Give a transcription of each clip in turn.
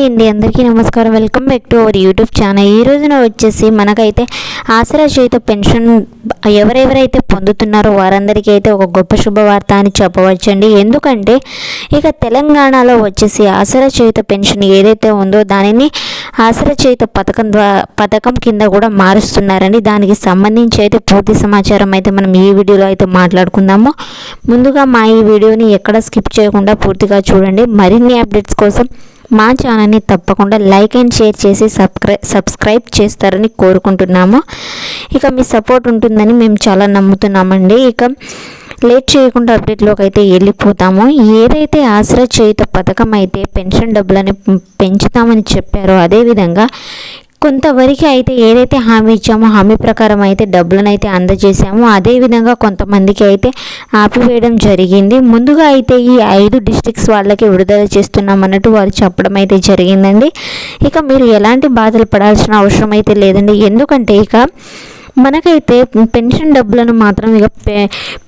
Hi అండి అందరికీ నమస్కారం. Welcome back to our YouTube channel. ఈ రోజున వచ్చేసి మనకైతే ఆసరా చేత పెన్షన్ ఎవరెవరైతే పొందుతున్నారో వారందరికీ అయితే ఒక గొప్ప శుభవార్త అని చెప్పవచ్చండి. ఎందుకంటే ఇక తెలంగాణలో వచ్చేసి ఆసరా చేత పెన్షన్ ఏదైతే ఉందో దానిని ఆసరా చేత పథకం ద్వారా పథకం కింద కూడా మారుస్తున్నారండి. దానికి సంబంధించి అయితే పూర్తి సమాచారం అయితే మనం ఈ వీడియోలో అయితే మాట్లాడుకుందాము. ముందుగా మా ఈ వీడియోని ఎక్కడ స్కిప్ చేయకుండా పూర్తిగా చూడండి. మరిన్ని అప్డేట్స్ కోసం మా ఛానల్ని తప్పకుండా లైక్ అండ్ షేర్ చేసి సబ్స్క్రై సబ్స్క్రైబ్ చేస్తారని కోరుకుంటున్నాము. ఇక మీ సపోర్ట్ ఉంటుందని మేము చాలా నమ్ముతున్నామండి. ఇక లేట్ చేయకుండా అప్డేట్లోకి అయితే వెళ్ళిపోతాము. ఏదైతే ఆశ్రయ చేయుత పథకం అయితే పెన్షన్ డబ్బులని పెంచుతామని చెప్పారో అదేవిధంగా కొంతవరకు అయితే ఏదైతే హామీ ఇచ్చామో హామీ ప్రకారం అయితే డబ్బులను అయితే అందజేసామో అదేవిధంగా కొంతమందికి అయితే ఆపివేయడం జరిగింది. ముందుగా అయితే ఈ ఐదు డిస్ట్రిక్ట్స్ వాళ్ళకి విడుదల చేస్తున్నాం అన్నట్టు వారు చెప్పడం అయితే జరిగిందండి. ఇక మీరు ఎలాంటి బాధలు పడాల్సిన అవసరం అయితే లేదండి. ఎందుకంటే ఇక మనకైతే పెన్షన్ డబ్బులను మాత్రం ఇక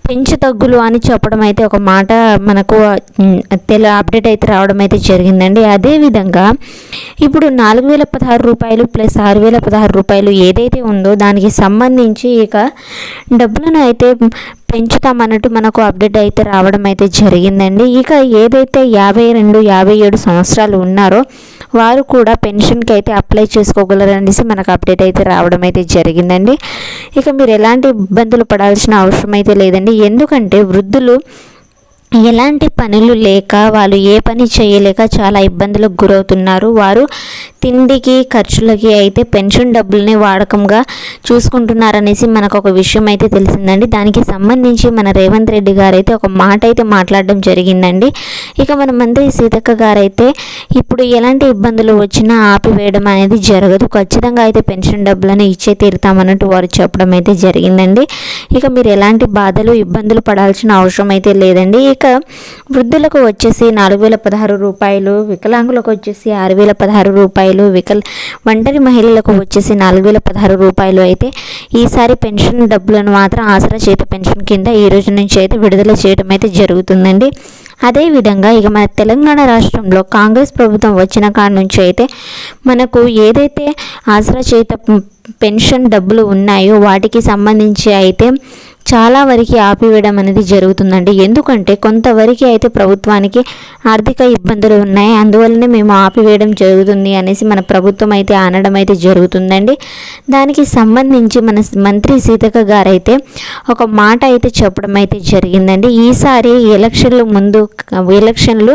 పెంచు తగ్గులు అని చెప్పడం అయితే ఒక మాట మనకు తెల అప్డేట్ అయితే రావడం అయితే జరిగిందండి. అదేవిధంగా ఇప్పుడు నాలుగు వేల పదహారు రూపాయలు ప్లస్ ఆరు వేల పదహారు రూపాయలు ఏదైతే ఉందో దానికి సంబంధించి ఇక డబ్బులను అయితే పెంచుతామన్నట్టు మనకు అప్డేట్ అయితే రావడం అయితే జరిగిందండి. ఇక ఏదైతే యాభై రెండు యాభై ఏడు సంవత్సరాలు ఉన్నారో వారు కూడా పెన్షన్కి అయితే అప్లై చేసుకోగలరనేసి మనకు అప్డేట్ అయితే రావడం అయితే జరిగిందండి. ఇక మీరు ఎలాంటి ఇబ్బందులు పడాల్సిన అవసరం అయితే లేదండి. ఎందుకంటే వృద్ధులు ఎలాంటి పనులు లేక వాళ్ళు ఏ పని చేయలేక చాలా ఇబ్బందులకు గురవుతున్నారు. వారు తిండికి ఖర్చులకి అయితే పెన్షన్ డబ్బుల్ని వాడకంగా చూసుకుంటున్నారనేసి మనకు ఒక విషయం అయితే తెలిసిందండి. దానికి సంబంధించి మన రేవంత్ రెడ్డి గారు అయితే ఒక మాట అయితే మాట్లాడడం జరిగిందండి. ఇక మన మంత్రి సీతక్క గారైతే ఇప్పుడు ఎలాంటి ఇబ్బందులు వచ్చినా ఆపివేయడం అనేది జరగదు. ఖచ్చితంగా అయితే పెన్షన్ డబ్బులను ఇచ్చే తీరుతామన్నట్టు వారు చెప్పడం అయితే జరిగిందండి. ఇక మీరు ఎలాంటి బాధలు ఇబ్బందులు పడాల్సిన అవసరం అయితే లేదండి ఇక వృద్ధులకు వచ్చేసి నాలుగు వేల పదహారు రూపాయలు వికలాంగులకు వచ్చేసి ఆరు వేల పదహారు రూపాయలు వికల్ ఒంటరి మహిళలకు వచ్చేసి నాలుగు వేల పదహారు రూపాయలు అయితే ఈసారి పెన్షన్ డబ్బులను మాత్రం ఆసరా చేత పెన్షన్ కింద ఈ రోజు నుంచి అయితే విడుదల చేయడం అయితే జరుగుతుందండి. అదేవిధంగా ఇక మన తెలంగాణ రాష్ట్రంలో కాంగ్రెస్ ప్రభుత్వం వచ్చిన కాడ నుంచి అయితే మనకు ఏదైతే ఆసరా చేత పెన్షన్ డబ్బులు ఉన్నాయో వాటికి సంబంధించి అయితే చాలా వరకు ఆపివేయడం అనేది జరుగుతుందండి. ఎందుకంటే కొంతవరకు అయితే ప్రభుత్వానికి ఆర్థిక ఇబ్బందులు ఉన్నాయి. అందువల్లనే మేము ఆపివేయడం జరుగుతుంది అనేసి మన ప్రభుత్వం అయితే అనడం అయితే జరుగుతుందండి. దానికి సంబంధించి మన మంత్రి సీతక్క గారైతే ఒక మాట అయితే చెప్పడం అయితే జరిగిందండి. ఈసారి ఎలక్షన్లు ముందు ఎలక్షన్లు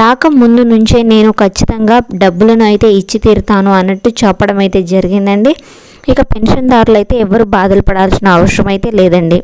రాక ముందు నుంచే నేను ఖచ్చితంగా డబ్బులను అయితే ఇచ్చి తీరుతాను అన్నట్టు చెప్పడం అయితే జరిగిందండి. ఇక పెన్షన్దారులు అయితే ఎవరు బాధలు పడాల్సిన అవసరం అయితే లేదండి.